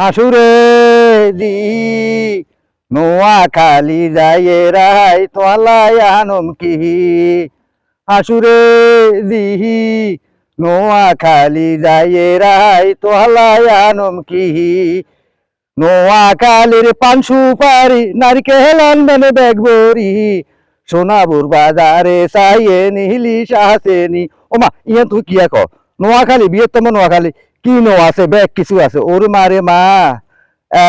হাসুরে দি। নোয়া খালি যায় রাই তোলাই আনম কি। হাসুরে দিহি নোয়া খালি যায় রাই তোলাই আনম কি। নোয়া কালির পান সুপারি নারকেল আনবেন ব্যাগ বরি সোনাপুর বাজারে চাইয়ে নিহিলি সাহাসেনি ওমা ইয়ে তুই কি ক নোয়াখালী, বৃহত্তম নোয়াখালী। কি নো আছে ব্যাগ কিছু আছে। ওর মারে মা,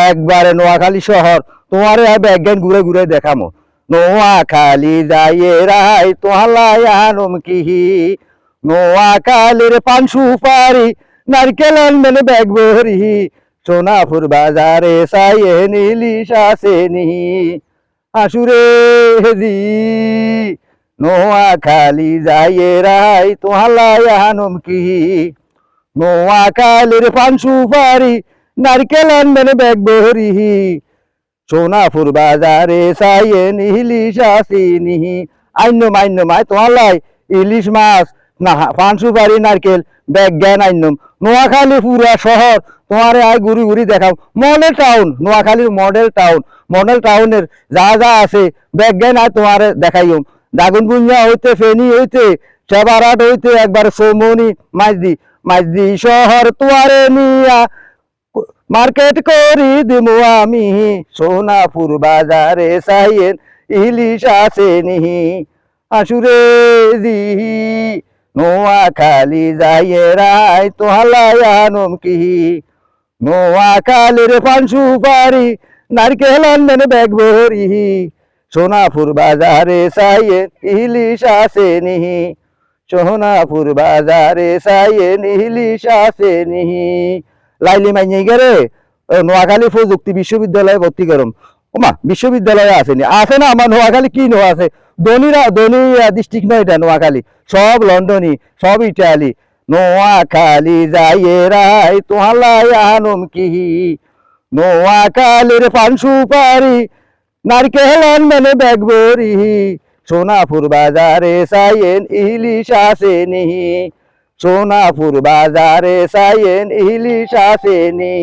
একবারে নোয়াখালী শহর। তোমারে ব্যাগ ঘুরে ঘুরে দেখামো। নোয়াখালী যাইয়ে রাই তোহালাই আনম কিহি। নোয়াখালীর পান সুপারি, নারকেল আনবেন ব্যাগ বরি সোনাপুর বাজারে সাইয়ে নীলি শাসেনি আসুরে হেদি নোয়া খালি যাইয়ে রাই তোহালাই আনম কি নোয়া কালের পান সুপারি, নারকেল আনবেন ব্যাগ বহরি সোনাপুর বাজারে সাইয়ে নীলি শাসিনি আইনম আইনম আই তোহালাই ইলিশ মাছ। না পান সুপারি, নারকেল, ব্যাগ জ্ঞান আইনম নোয়াখালী পুরা শহর, তোমারে আয় ঘুরি ঘুরি দেখাও। মডেল টাউন, নোয়াখালীর মডেল টাউন। মডেল টাউনের যা যা আছে, ব্যাগ জ্ঞান আর তোমারে দেখাইও। দাগুন পুঞ্জা হইতে, ফেনি হইতে সেবারাট হইতে একবার সৌমনি মাইজদি মাইজদি শহর তোয়ারে নিয়া মার্কেট করি দিমু আমি। সোনাপুর বাজারে সাইয়েন ইলিশ আছে নিহি আসুরে দিহি নোয়া খালি যাইয়ে রাই তোহালাই আনম কি নোয়া কালের পান সুপারি, নারকেল আনবেন ব্যাগ ভরি। সোনাপুর বাজারে সাইয়ে ইলিশ আছে নিহি সোনাপুর বাজারে সাইয়ে ইলিশ আছে নিহি। লাইলি মাইনে গেরে নোয়াখালী প্রযুক্তি বিশ্ববিদ্যালয়ে ভর্তি করম। ওমা, বিশ্ববিদ্যালয়ে আসেনি। আছে না, আমার নোয়াখালী কি নো আছে? ধনীরা ধনী ডিস্ট্রিক্ট নয় এটা নোয়াখালী। সব লন্ডনী, সব ইটালি। নোয়াখালী যাইয়ে রাই তোহালাই আনম কিহি। নোয়াখালীর পান সুপারি নারকেল আনবেন ব্যাগ বরি সোনাপুর বাজারে সাইয়েন ইলিশ আসেনি। সোনাপুর বাজারে সাইয়েন ইলিশ আসেনি।